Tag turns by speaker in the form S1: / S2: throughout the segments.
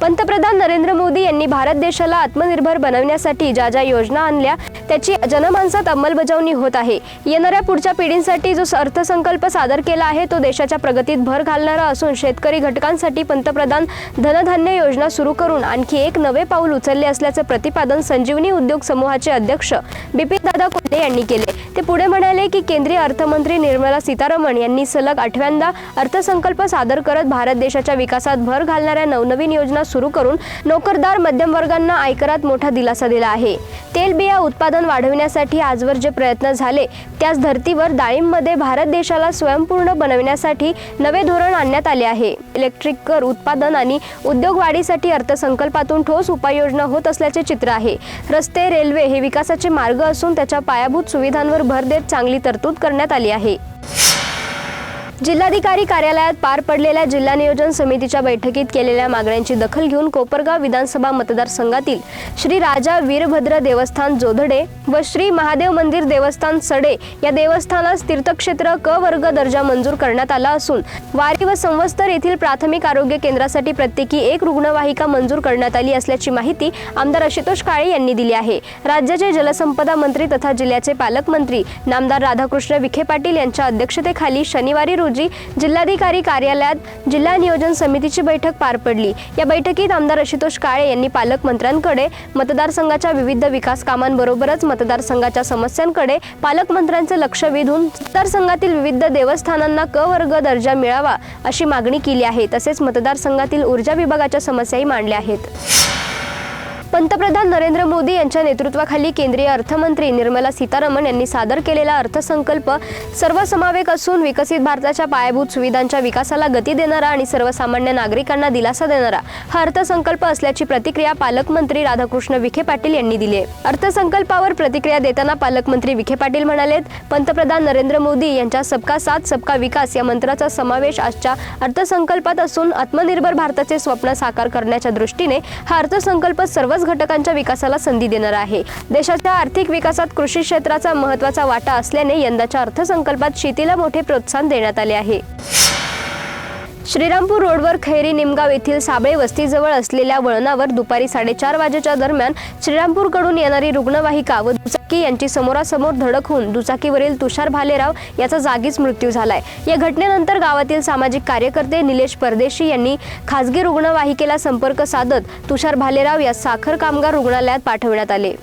S1: पंतप्रधान नरेंद्र मोदी यांनी भारत देशाला आत्मनिर्भर बनवण्यासाठी ज्या ज्या योजना आणल्या त्याची जनमानसात अंमलबजावणी होत आहे. येणाऱ्या पुढच्या पिढींसाठी जो अर्थसंकल्प सादर केला आहे तो देशाच्या प्रगतीत भर घालणारा असून शेतकरी घटकांसाठी पंतप्रधान धनधान्य योजना सुरू करून आणखी एक नवे पाऊल उचलले असल्याचे प्रतिपादन संजीवनी उद्योग समूहाचे अध्यक्ष बिपिन दादा कोल्हे यांनी केले. ते पुढे म्हणाले की केंद्रीय अर्थमंत्री निर्मला सीतारमण यांनी सलग आठव्यांदा अर्थसंकल्प सादर करत भारत देशाच्या विकासात भर घालणाऱ्या नवनवीन योजना सुरू करून नोकरदार मध्यमवर्गांना आयकरात मोठा दिलासा दिला आहे. तेलबिया उत्पादन वाढविण्यासाठी आजवर जे प्रयत्न झाले त्याच धर्तीवर डाळिंबमध्ये भारत देशाला स्वयंपूर्ण बनविण्यासाठी नवे धोरण आणण्यात आले आहे. इलेक्ट्रिक कर उत्पादन आणि उद्योग वाढीसाठी अर्थसंकल्पातून ठोस उपाययोजना होत असल्याचे चित्र आहे. रस्ते रेल्वे हे विकासाचे मार्ग असून त्याच्या पायाभूत सुविधांवर भर देत चांगली तरतूद करण्यात आली आहे. जिल्हाधिकारी कार्यालयात पार पडलेल्या जिल्हा नियोजन समितीच्या बैठकीत केलेल्या मागण्यांची दखल घेऊन कोपरगाव विधानसभा मतदारसंघातील श्री राजा वीरभद्र देवस्थान जोधडे व श्री महादेव मंदिर देवस्थान सडे या देवस्थानास तीर्थक्षेत्र क वर्ग दर्जा मंजूर करण्यात आला असून वारी व संवत्सर येथील प्राथमिक आरोग्य केंद्रासाठी प्रत्येकी एक रुग्णवाहिका मंजूर करण्यात आली असल्याची माहिती आमदार आशुतोष काळे यांनी दिली आहे. राज्याचे जलसंपदा मंत्री तथा जिल्ह्याचे पालकमंत्री नामदार राधाकृष्ण विखे पाटील यांच्या अध्यक्षतेखाली शनिवारी रोजी जिल्हाधिकारी कार्यालयात जिल्हा नियोजन समितीची बैठक पार पडली. या बैठकीत आमदार आशुतोष काळे यांनी पालकमंत्र्यांकडे मतदारसंघाच्या विविध विकास कामांबरोबरच मतदारसंघाच्या समस्यांकडे पालकमंत्र्यांचे लक्ष वेधून मतदारसंघातील विविध देवस्थानांना क वर्ग दर्जा मिळावा अशी मागणी केली आहे. तसेच मतदारसंघातील ऊर्जा विभागाच्या समस्याही मांडल्या आहेत. पंतप्रधान नरेंद्र मोदी यांच्या नेतृत्वाखाली केंद्रीय अर्थमंत्री निर्मला सीतारामन यांनी सादर केलेला अर्थसंकल्प सर्वसमावेक असून विकसित भारताच्या पायाभूत सुविधांच्या विकासाला गती देणारा आणि सर्वसामान्य नागरिकांना दिलासा देणारा हा अर्थसंकल्प असल्याची प्रतिक्रिया पालकमंत्री राधाकृष्ण विखे पाटील यांनी दिली आहे. अर्थसंकल्पावर प्रतिक्रिया देताना पालकमंत्री विखे पाटील म्हणालेत पंतप्रधान नरेंद्र मोदी यांच्या सबका साथ सबका विकास या मंत्राचा समावेश आजच्या अर्थसंकल्पात असून आत्मनिर्भर भारताचे स्वप्न साकार करण्याच्या दृष्टीने हा अर्थसंकल्प सर्वच घटकांच्या विकासाला संधी देणार आहे. देशाच्या आर्थिक विकासात कृषी क्षेत्राचा महत्त्वाचा वाटा असल्याने यंदाच्या अर्थसंकल्पात शेतीला मोठे प्रोत्साहन देण्यात आले आहे. श्रीरामपूर रोडवर खैरी निमगाव येथील साबळे वस्तीजवळ असलेल्या वळणावर दुपारी साडेचार वाजेच्या दरम्यान श्रीरामपूरकडून येणारी रुग्णवाहिका व दुचाकी यांची समोरासमोर धडक होऊन दुचाकीवरील तुषार भालेराव याचा जागीच मृत्यू झालाय. या घटनेनंतर गावातील सामाजिक कार्यकर्ते निलेश परदेशी यांनी खासगी रुग्णवाहिकेला संपर्क साधत तुषार भालेराव या साखर कामगार रुग्णालयात पाठवण्यात आले.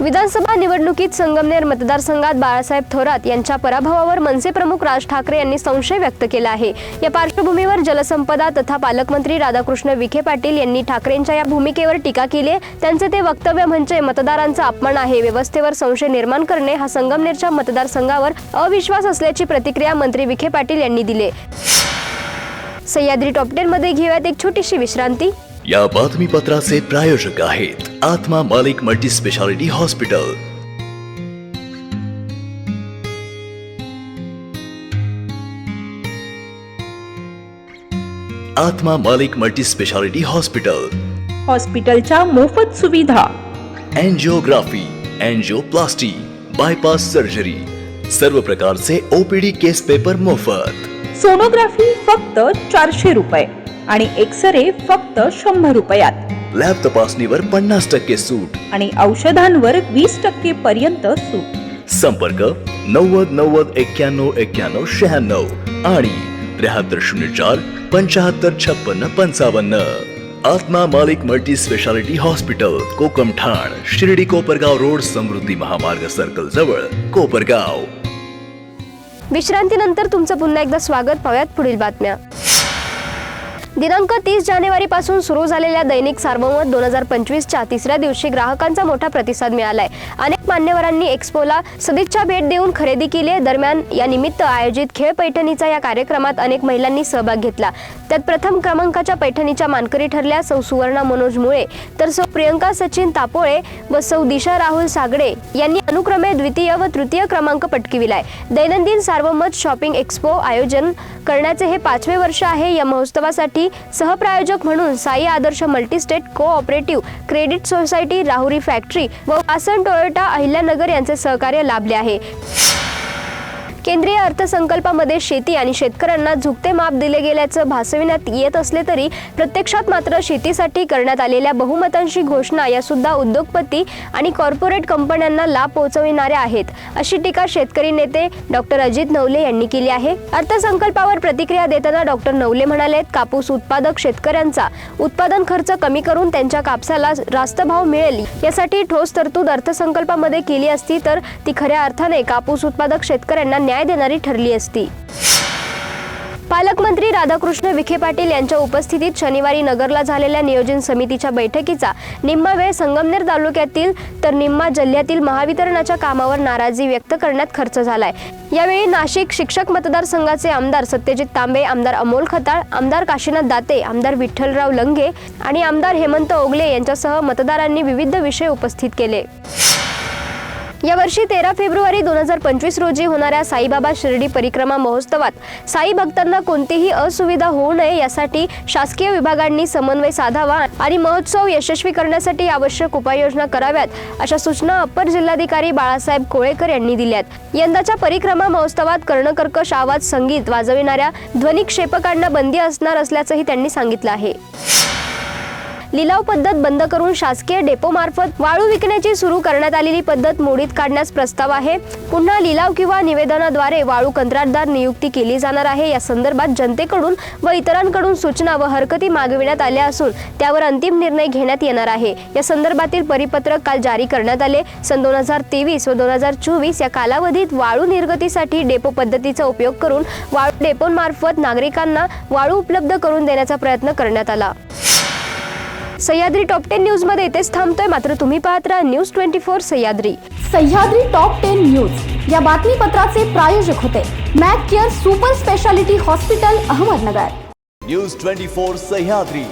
S1: विधानसभा निवडणुकीत संगमनेर मतदारसंघात बाळासाहेब थोरात यांच्या पराभवावर मनसे प्रमुख राज ठाकरे यांनी संशय व्यक्त केला आहे. या पार्श्वभूमीवर जलसंपदा तथा पालकमंत्री राधाकृष्ण विखे पाटील यांनी ठाकरेंच्या या भूमिकेवर टीका केली त्यांचे ते वक्तव्य म्हणजे मतदारांचा अपमान आहे. व्यवस्थेवर संशय निर्माण करणे हा संगमनेरच्या मतदारसंघावर अविश्वास असल्याची प्रतिक्रिया मंत्री विखे पाटील यांनी दिली सह्याद्री टॉपमध्ये घेऊयात एक छोटीशी विश्रांती.
S2: या बातमीपत्राचे प्रायोजक आहेत आत्मा मालिक मल्टी स्पेशालिटी हॉस्पिटल आत्मा मालिक मल्टी स्पेशालिटी हॉस्पिटल
S3: हॉस्पिटलच्या मोफत सुविधा.
S2: एन्जिओग्राफी एन्जिओप्लास्टी बायपास सर्जरी सर्व प्रकारचे ओपीडी केस पेपर मोफत.
S3: सोनोग्राफी फक्त चारशे रुपये. आणि एक्सरे फक्त शंभर रुपयात.
S2: लॅब तपासणीवर पन्नास टक्के सूट.
S3: आणि औषधांवर वीस टक्के पर्यंत सूट.
S2: संपर्क नव्वद नव्वद एक्क्याण्णव एक्क्याण्णव शहाण्णव आणि त्र्याहत्तर शून्य चार पंचाहत्तर छप्पन्न पंचावन्न. आत्मा मालिक मल्टी स्पेशालिटी हॉस्पिटल कोकम ठाण शिर्डी कोपरगाव रोड समृद्धी महामार्ग सर्कल जवळ कोपरगाव.
S1: विश्रांतीनंतर तुमचं पुन्हा एकदा स्वागत. पाहूयात पुढील बातम्या. दिनांक तीस जानेवारीपासून सुरू झालेल्या दैनिक सार्वमत दोन हजार पंचवीसच्या तिसऱ्या दिवशी ग्राहकांचा मोठा प्रतिसाद मिळालाय. अनेक मान्यवरांनी एक्स्पोला सदिच्छा भेट देऊन खरेदी केली. आहे. दरम्यान या निमित्त आयोजित खेळ पैठणीचा या कार्यक्रमात अनेक महिलांनी सहभाग घेतला. त्यात प्रथम क्रमांकाच्या पैठणीच्या मानकरी ठरल्या सौ सुवर्णा मनोज मुळे तर सौ प्रियंका सचिन तापोळे व सौ दिशा राहुल सागडे यांनी अनुक्रमे द्वितीय व तृतीय क्रमांक पटकिविलाय. दैनंदिन सार्वमत शॉपिंग एक्स्पो आयोजन करण्याचे हे पाचवे वर्ष आहे. या महोत्सवासाठी सहप्रायोजक म्हणून Sai Adarsh multistate cooperative credit society Rahuri factory व वासन टोयोटा अहिल्यानगर यांचे सहकार्य लाभले आहे. केंद्रीय अर्थसंकल्पामध्ये शेती आणि शेतकऱ्यांना झुकते माप दिले गेल्याचं भासविण्यात येत असले तरी प्रत्यक्षात मात्र शेतीसाठी करण्यात आलेल्या बहुमतांशी घोषणा या सुद्धा उद्योगपती आणि कॉर्पोरेट कंपन्यांना लाभ पोहोचविणाऱ्या आहेत अशी टीका शेतकरी नेते डॉक्टर अजित नवले यांनी केली आहे. अर्थसंकल्पावर प्रतिक्रिया देताना डॉक्टर नवले म्हणाले कापूस उत्पादक शेतकऱ्यांचा उत्पादन खर्च कमी करून त्यांच्या कापसाला रास्त भाव मिळेल यासाठी ठोस तरतूद अर्थसंकल्पामध्ये केली असती तर ती खऱ्या अर्थाने कापूस उत्पादक शेतकऱ्यांना न्याय देणारी ठरली असती. पालकमंत्री राधाकृष्ण विखे पाटील यांच्या उपस्थितीत शनिवारी नगरला झालेल्या नियोजन समितीच्या बैठकीचा निम्मा वेळ संगमनेर तालुक्यातील तर निम्मा जिल्ह्यातील महावितरणाच्या कामावर नाराजी व्यक्त करण्यात खर्च झालाय. यावेळी नाशिक शिक्षक मतदारसंघाचे आमदार सत्यजित तांबे आमदार अमोल खताळ आमदार काशीनाथ दाते आमदार विठ्ठलराव लंगे आणि आमदार हेमंत ओगले यांच्यासह मतदारांनी विविध विषय उपस्थित केले. यावर्षी तेरा फेब्रुवारी दोन हजार पंचवीस रोजी होणाऱ्या साईबाबा शिर्डी परिक्रमा महोत्सवात साई भक्तांना कोणतीही असुविधा होऊ नये यासाठी शासकीय विभागांनी समन्वय साधावा आणि महोत्सव यशस्वी करण्यासाठी आवश्यक उपाययोजना कराव्यात अशा सूचना अपर जिल्हाधिकारी बाळासाहेब कोळेकर यांनी दिल्यात. यंदाच्या परिक्रमा महोत्सवात कर्णकर्कश आवाज संगीत वाजविणाऱ्या ध्वनिक्षेपकांना बंदी असणार असल्याचंही त्यांनी सांगितलं आहे. लिलाव पद्धत बंद करून शासकीय डेपो मार्फत वाळू विकण्याची सुरू करण्यात आलेली पद्धत मोडीत काढण्यास प्रस्ताव आहे. पुन्हा लिलाव किंवा निवेदनाद्वारे वाळू कंत्राटदार नियुक्ती केली जाणार आहे. या संदर्भात जनतेकडून व इतरांकडून सूचना व हरकती मागविण्यात आल्या असून त्यावर अंतिम निर्णय घेण्यात येणार आहे. या संदर्भातील परिपत्रक काल जारी करण्यात आले. सन दोन हजार तेवीस व दोन हजार चोवीस या कालावधीत वाळू निर्गतीसाठी डेपो पद्धतीचा उपयोग करून वाळू डेपोमार्फत नागरिकांना वाळू उपलब्ध करून देण्याचा प्रयत्न करण्यात आला. सह्याद्री टॉप टेन न्यूजमध्ये इथेच थांबतोय. मात्र तुम्ही पाहत राहा news twenty four Sahyadri.
S4: Sahyadri top ten news. या बातमीपत्राचे प्रायोजक होते. Mac Care super speciality hospital Ahmednagar.
S5: News twenty four Sahyadri.